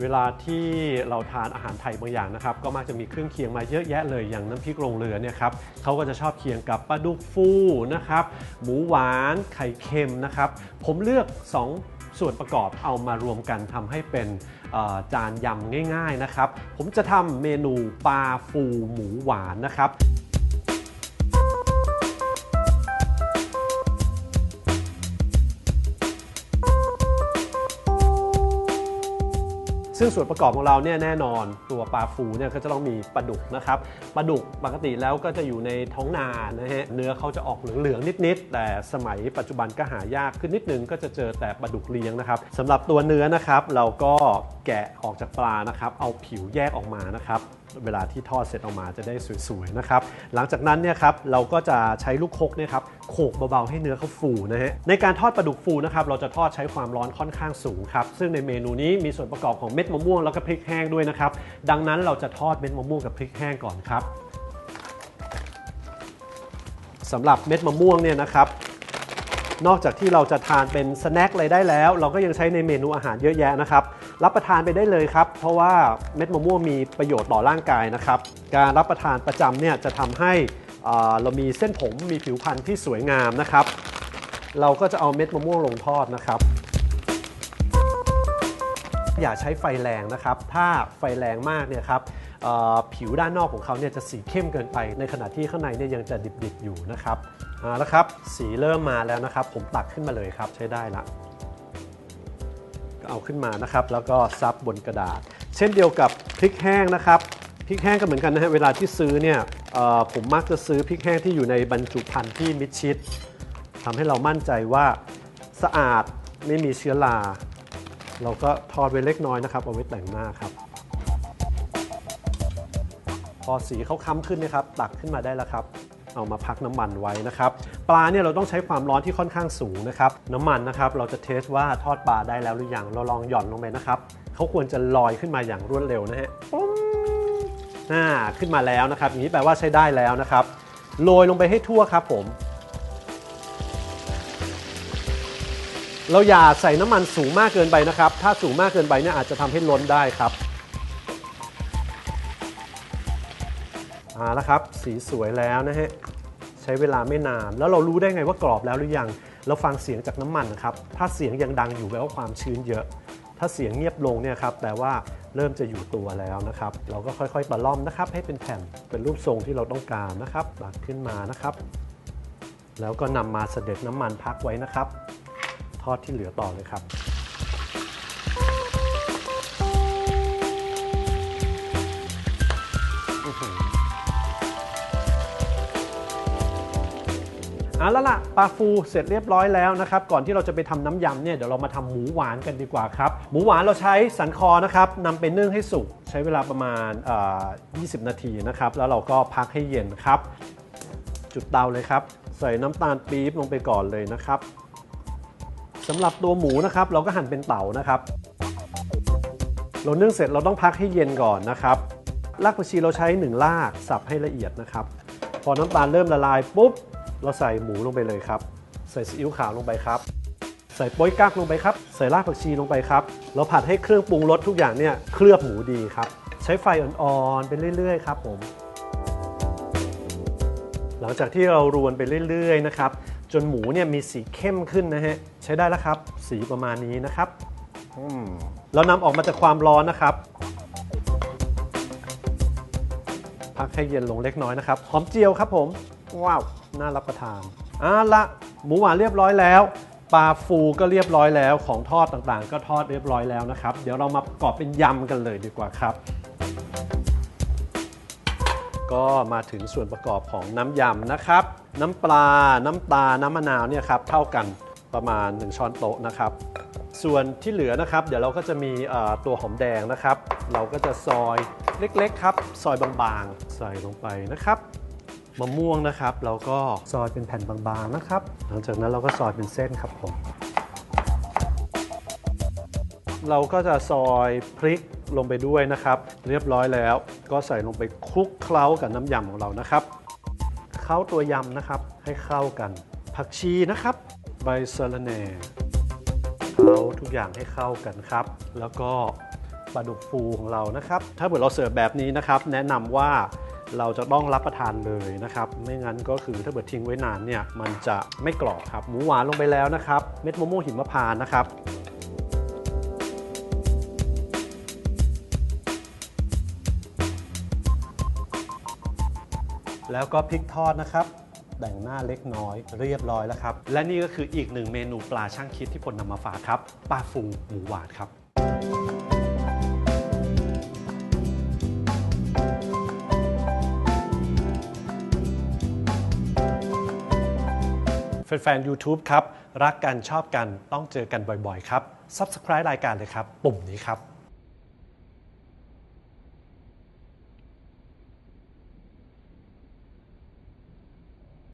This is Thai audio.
เวลาที่เราทานอาหารไทยบางอย่างนะครับก็มักจะมีเครื่องเคียงมาเยอะแยะเลยอย่างน้ำพริกโรงเรือเนี่ยครับเขาก็จะชอบเคียงกับปลาดุกฟูนะครับหมูหวานไข่เค็มนะครับผมเลือก 2ส่วนประกอบเอามารวมกันทำให้เป็นจานยำง่าย ๆนะครับ ผมจะทำเมนูปลาฟูหมูหวานนะครับ ซึ่งส่วนประกอบของเราเนี่ยแน่นอนตัวปลาฟูเนี่ยก็จะต้องมีปลาดุกนะครับปลาดุกปกติแล้วก็จะอยู่ในท้องนานะฮะเนื้อเขาจะออกเหลืองๆนิดๆ แต่สมัยปัจจุบันก็หายากขึ้นนิดนึงก็จะเจอแต่ปลาดุกเลี้ยงนะครับสำหรับตัวเนื้อนะครับเราก็ แกะออกจากปลานะครับ เอาผิวแยกออกมานะครับ เวลาที่ทอดเสร็จออกมาจะได้สวยๆนะครับ หลังจากนั้นเนี่ยครับเราก็จะใช้ลูกคกเนี่ยครับโขกเบาๆให้เนื้อเขาฟูนะฮะ ในการทอดปลาดุกฟูนะครับเราจะทอดใช้ความร้อนค่อนข้างสูงครับ ซึ่งในเมนูนี้มีส่วนประกอบของเม็ดมะม่วงแล้วก็พริกแห้งด้วยนะครับ ดังนั้นเราจะทอดเม็ดมะม่วงกับพริกแห้งก่อนครับสำหรับเม็ดมะม่วงเนี่ยนะครับนอกจากที่เราจะทานเป็นสแน็คอะไรได้แล้ว เราก็ยังใช้ในเมนูอาหารเยอะแยะนะครับ รับประทานไปได้เลยครับ เพราะว่าเม็ดมะม่วงมีประโยชน์ต่อร่างกายนะครับ การรับประทานประจำเนี่ยจะทำให้เรามีเส้นผมมีผิวพรรณที่สวยงามนะครับ เราก็จะเอาเม็ดมะม่วงลงทอดนะครับ อย่าใช้ไฟแรงนะครับ ถ้าไฟแรงมากเนี่ยครับผิวด้านนอกของเขาเนี่ยจะสีเข้มเกินไป ในขณะที่ข้างในเนี่ยยังจะดิบๆอยู่นะครับเอาละครับ สีเริ่มมาแล้วนะครับ ผมตักขึ้นมาเลยครับใช้ได้ละ เอาขึ้นมานะครับ แล้วก็ซับบนกระดาษ เช่นเดียวกับพริกแห้งนะครับพริกแห้งก็เหมือนกันนะฮะเวลาที่ซื้อเนี่ยผมมักจะซื้อพริกแห้งที่อยู่ในบรรจุภัณฑ์ที่มิดชิดทำให้เรามั่นใจว่าสะอาดไม่มีเชื้อราเราก็ทอดไว้เล็กน้อยนะครับ เอาไว้แต่งหน้าครับ พอสีเขาค้ำขึ้นนะครับ ตักขึ้นมาได้แล้วครับ เอามาพักน้ำมันไว้นะครับ ปลาเนี่ยเราต้องใช้ความร้อนที่ค่อนข้างสูงนะครับ น้ำมันนะครับเราจะเทสว่าทอดปลาได้แล้วหรือยัง เราลองหย่อนลงไปนะครับเขาควรจะลอยขึ้นมาอย่างรวดเร็วนะฮะปุ้งอ่าขึ้นมาแล้วนะครับ อย่างนี้แปลว่าใช้ได้แล้วนะครับ โรยลงไปให้ทั่วครับผม เราอย่าใส่น้ำมันสูงมากเกินไปนะครับ ถ้าสูงมากเกินไปเนี่ยอาจจะทำให้ล้นได้ครับ เอาละครับ สีสวยแล้วนะฮะใช้เวลาไม่นาน แล้วเรารู้ได้ไงว่ากรอบแล้วหรือยังเราฟังเสียงจากน้ำมันนะครับถ้าเสียงยังดังอยู่แปลว่าความชื้นเยอะ ถ้าเสียงเงียบลงเนี่ยครับแปลว่าเริ่มจะอยู่ตัวแล้วนะครับ เราก็ค่อยๆตะล่อมนะครับ ให้เป็นแผ่นเป็นรูปทรงที่เราต้องการนะครับตัดขึ้นมานะครับ แล้วก็นำมาเสด็จน้ำมันพักไว้นะครับ ทอดที่เหลือต่อเลยครับ เอาละล่ะปลาฟูเสร็จเรียบร้อยแล้วนะครับ ก่อนที่เราจะไปทำน้ำยำเนี่ยเดี๋ยวเรามาทำหมูหวานกันดีกว่าครับ หมูหวานเราใช้สันคอนะครับนำไปนึ่งให้สุก ใช้เวลาประมาณเอ่อ20 นาทีนะครับ แล้วเราก็พักให้เย็นครับ จุดเตาเลยครับ ใส่น้ำตาลปี๊บลงไปก่อนเลยนะครับสำหรับตัวหมูนะครับ เราก็หั่นเป็นเต๋านะครับเรานึ่งเสร็จเราต้องพักให้เย็นก่อนนะครับรากผักชีเราใช้หนึ่งรากสับให้ละเอียดนะครับ พอน้ำตาลเริ่มละลายปุ๊บ เราใส่หมูลงไปเลยครับ ใส่ซีอิ๊วขาวลงไปครับ ใส่โป๊ยกั๊กลงไปครับ ใส่รากผักชีลงไปครับ เราผัดให้เครื่องปรุงรสทุกอย่างเนี่ยเคลือบหมูดีครับ ใช้ไฟอ่อนๆไปเรื่อยๆครับผม หลังจากที่เรารวนไปเรื่อยๆนะครับ จนหมูเนี่ยมีสีเข้มขึ้นนะฮะ ใช้ได้แล้วครับ สีประมาณนี้นะครับเรานำออกมาจากความร้อนนะครับพักให้เย็นลงเล็กน้อยนะครับ หอมเจียวครับผม ว้าว น่ารับประทานอะละหมูหวานเรียบร้อยแล้วปลาฟูก็เรียบร้อยแล้วของทอดต่างๆ ก็ทอดเรียบร้อยแล้วนะครับ เดี๋ยวเรามาประกอบเป็นยำกันเลยดีกว่าครับ ก็มาถึงส่วนประกอบของน้ำยำนะครับ น้ำปลา น้ำตาลน้ำมะนาวเนี่ยครับเท่ากันประมาณ 1 ช้อนโต๊ะนะครับ ส่วนที่เหลือนะครับ เดี๋ยวเราก็จะมีตัวหอมแดงนะครับ เราก็จะซอยเล็กๆครับ ซอยบางๆ ใส่ลงไปนะครับ มะม่วงนะครับเราก็ซอยเป็นแผ่นบางๆนะครับ หลังจากนั้นเราก็ซอยเป็นเส้นครับผม เราก็จะซอยพริกลงไปด้วยนะครับ เรียบร้อยแล้ว ก็ใส่ลงไปคลุกเคล้ากับน้ำยำของเรานะครับเข้าตัวยำนะครับให้เข้ากัน ผักชีนะครับ ใบสะระแหน่เคล้าทุกอย่างให้เข้ากันครับ แล้วก็ปลาดุกฟูของเรานะครับ ถ้าเกิดเราเสิร์ฟแบบนี้นะครับ แนะนำว่า เราจะต้องรับประทานเลยนะครับ ไม่งั้นก็คือถ้าเกิดทิ้งไว้นานเนี่ยมันจะไม่กรอบครับ หมูหวานลงไปแล้วนะครับ เม็ดมะม่วงหิมพานต์นะครับแล้วก็พริกทอดนะครับแต่งหน้าเล็กน้อยเรียบร้อยแล้วครับ และนี่ก็คืออีกหนึ่งเมนูปลาช่างคิดที่พลนำมาฝากครับ ปลาฟูหมูหวานครับ แฟนๆ YouTube ครับ รักกันชอบกันต้องเจอกันบ่อยๆ ครับ Subscribe รายการเลยครับ ปุ่มนี้ครับ